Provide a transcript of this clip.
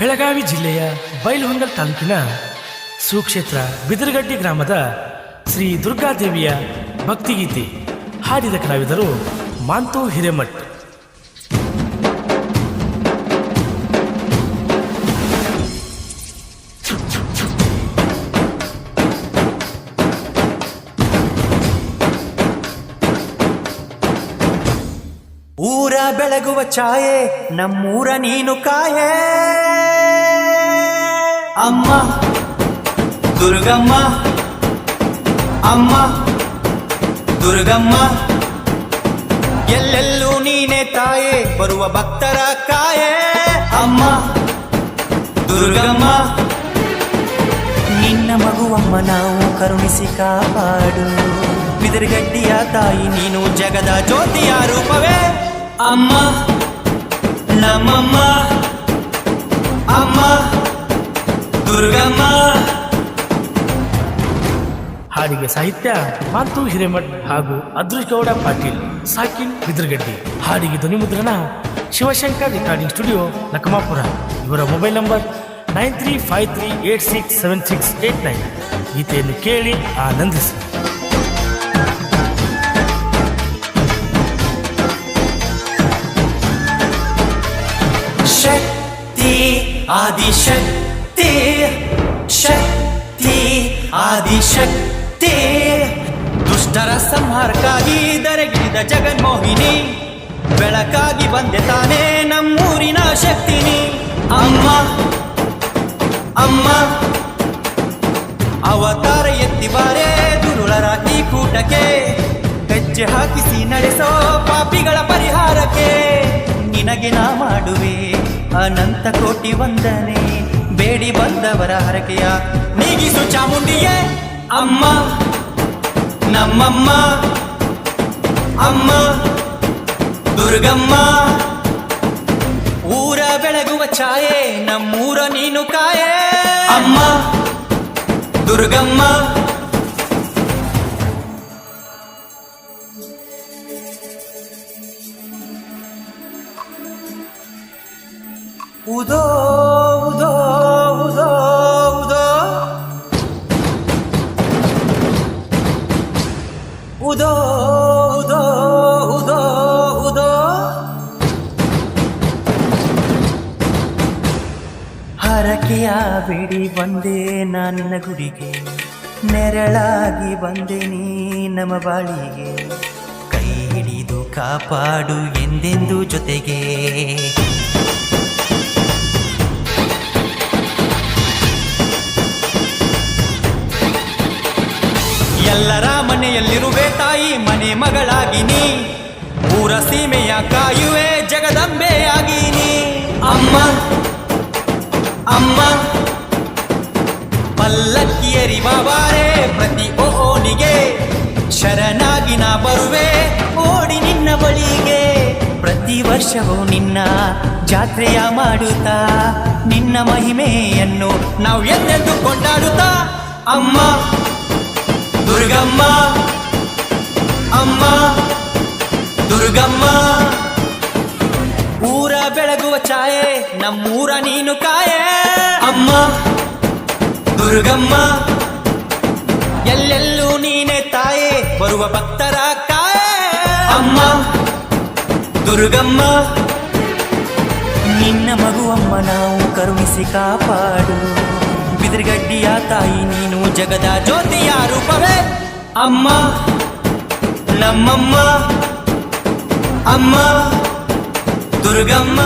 ಬೆಳಗಾವಿ ಜಿಲ್ಲೆಯ ಬೈಲಹೊಂಗಲ್ ತಾಲೂಕಿನ ಸುಕ್ಷೇತ್ರ ಬಿದರಗಡ್ಡಿ ಗ್ರಾಮದ ಶ್ರೀ ದುರ್ಗಾದೇವಿಯ ಭಕ್ತಿಗೀತೆ ಹಾಡಿದ ಕಲಾವಿದರು ಮಾಂತು ಹಿರೇಮಠ್. ಊರ ಬೆಳಗುವ ಛಾಯೆ, ನಮ್ಮೂರ ನೀನು ಕಾಯೆ. ಅಮ್ಮ, ದುರ್ಗಮ್ಮ ಅಮ್ಮ, ದುರ್ಗಮ್ಮ. ಎಲ್ಲೆಲ್ಲೂ ನೀನೆ ತಾಯೆ, ಬರುವ ಭಕ್ತರ ಕಾಯೇ. ಅಮ್ಮ, ದುರ್ಗಮ್ಮ. ನಿನ್ನ ಮಗುವಮ್ಮ ನಾವು ಕರುಣಿಸಿ ಕಾಪಾಡು. ಬಿದಿರುಗಡ್ಡಿಯ ತಾಯಿ, ನೀನು ಜಗದ ಜ್ಯೋತಿಯ ರೂಪವೇ. ಅಮ್ಮ ನಮ್ಮಮ್ಮ ದುರ್ಗಮ್ಮ. ಹಾಡಿಗೆ ಸಾಹಿತ್ಯ ಮಾತು ಹಿರೇಮಠ್ ಹಾಗೂ ಅದೃಷ್ಟಗೌಡ ಪಾಟೀಲ್ ಸಾಕಿನ್ ಬಿದ್ರಗಡ್ಡಿ. ಹಾಡಿಗೆ ಧ್ವನಿಮುದ್ರಣ ಶಿವಶಂಕರ್ ರೆಕಾರ್ಡಿಂಗ್ ಸ್ಟುಡಿಯೋ ಲಕಮಾಪುರ ಇವರ mobile number nine three five three eight six seven six eight nine. ಗೀತೆಯನ್ನು ಕೇಳಿ ಆನಂದಿಸಿ. ಶಕ್ತಿ ಆದಿಶಕ್ತಿ. ಶಕ್ತಿ ಆದಿಶಕ್ತಿ. ದುಷ್ಟರ ಸಂಹಾರಕ್ಕಾಗಿ ದರಗಿದ ಜಗನ್ಮೋಹಿನಿ, ಬೆಳಕಾಗಿ ಬಂದೆ ತಾನೇ ನಮ್ಮೂರಿನ ಶಕ್ತಿನಿ. ಅಮ್ಮ ಅಮ್ಮ, ಅವತಾರ ಎತ್ತಿ ಬಾರೆ ದುರುಳರ ಈ ಕೂಟಕ್ಕೆ. ಹೆಜ್ಜೆ ಹಾಕಿಸಿ ನಡೆಸೋ ಪಾಪಿಗಳ ಪರಿಹಾರಕ್ಕೆ. ನಿನಗೆ ನಾ ಮಾಡುವೆ ಅನಂತ ಕೋಟಿ ವಂದನೆ. ಬೇಡಿ ಬಂದವರ ಹರಕೆಯ ನೀಗಿಸು ಚಾಮುಂಡಿಯೇ. ಅಮ್ಮ, ನಮ್ಮಮ್ಮ, ಅಮ್ಮ, ದುರ್ಗಮ್ಮ, ಊರ ಬೆಳಗುವ ಛಾಯೆ, ನಮ್ಮೂರ ನೀನು ಕಾಯೆ. ಅಮ್ಮ, ದುರ್ಗಮ್ಮ. ಉದೋ ಉದೋ ಉದೋ ಹರಕೆಯ ಬಿಡಿ ಬಂದೆ ನನ್ನ ಗುಡಿಗೆ. ನೆರಳಾಗಿ ಬಂದೆ ನೀ ನಮ್ಮ ಬಾಳಿಗೆ. ಕೈ ಹಿಡಿದು ಕಾಪಾಡು ಎಂದೆಂದು ಜೊತೆಗೆ. ಎಲ್ಲರ ಮನೆಯಲ್ಲಿರುವೆ ತಾಯಿ, ಮನೆ ಮಗಳಾಗಿ ನೀ ಊರ ಸೀಮೆಯ ಕಾಯುವೆ ಜಗದಂಬೆಯಾಗಿ ನೀ ಅಮ್ಮ ಅಮ್ಮ ಪಲ್ಲಕ್ಕಿಯರಿ ಬಾಬಾರೆ ಪ್ರತಿ ಓನಿಗೆ ಶರಣಾಗಿ ನಾ ಬರುವೆ, ಓಡಿ ನಿನ್ನ ಬಳಿಗೆ. ಪ್ರತಿ ವರ್ಷವೂ ನಿನ್ನ ಜಾತ್ರೆಯ ಮಾಡುತ್ತಾ, ನಿನ್ನ ಮಹಿಮೆಯನ್ನು ನಾವು ಎಂದೆಂದು ಕೊಂಡಾಡುತ್ತಾ. ಅಮ್ಮ ದುರ್ಗಮ್ಮ ಅಮ್ಮ ದುರ್ಗಮ್ಮ ಊರ ಬೆಳಗುವ ಛಾಯೆ ನಮ್ಮೂರ ನೀನು ಕಾಯೆ ಅಮ್ಮ ದುರ್ಗಮ್ಮ ಎಲ್ಲೆಲ್ಲೂ ನೀನೆ ತಾಯೆ ಬರುವ ಭಕ್ತರ ಕಾಯೆ ಅಮ್ಮ ದುರ್ಗಮ್ಮ ನಿನ್ನ ಮಗುವಮ್ಮ ನಾವು ಕರುಣಿಸಿ ಕಾಪಾಡು ಬಿದಿರುಗಡ್ಡಿಯ ತಾಯಿ ನೀನು ಜಗದ ಜ್ಯೋತಿಯ ರೂಪವೇ ಅಮ್ಮ ನಮ್ಮಮ್ಮ ಅಮ್ಮ ದುರ್ಗಮ್ಮ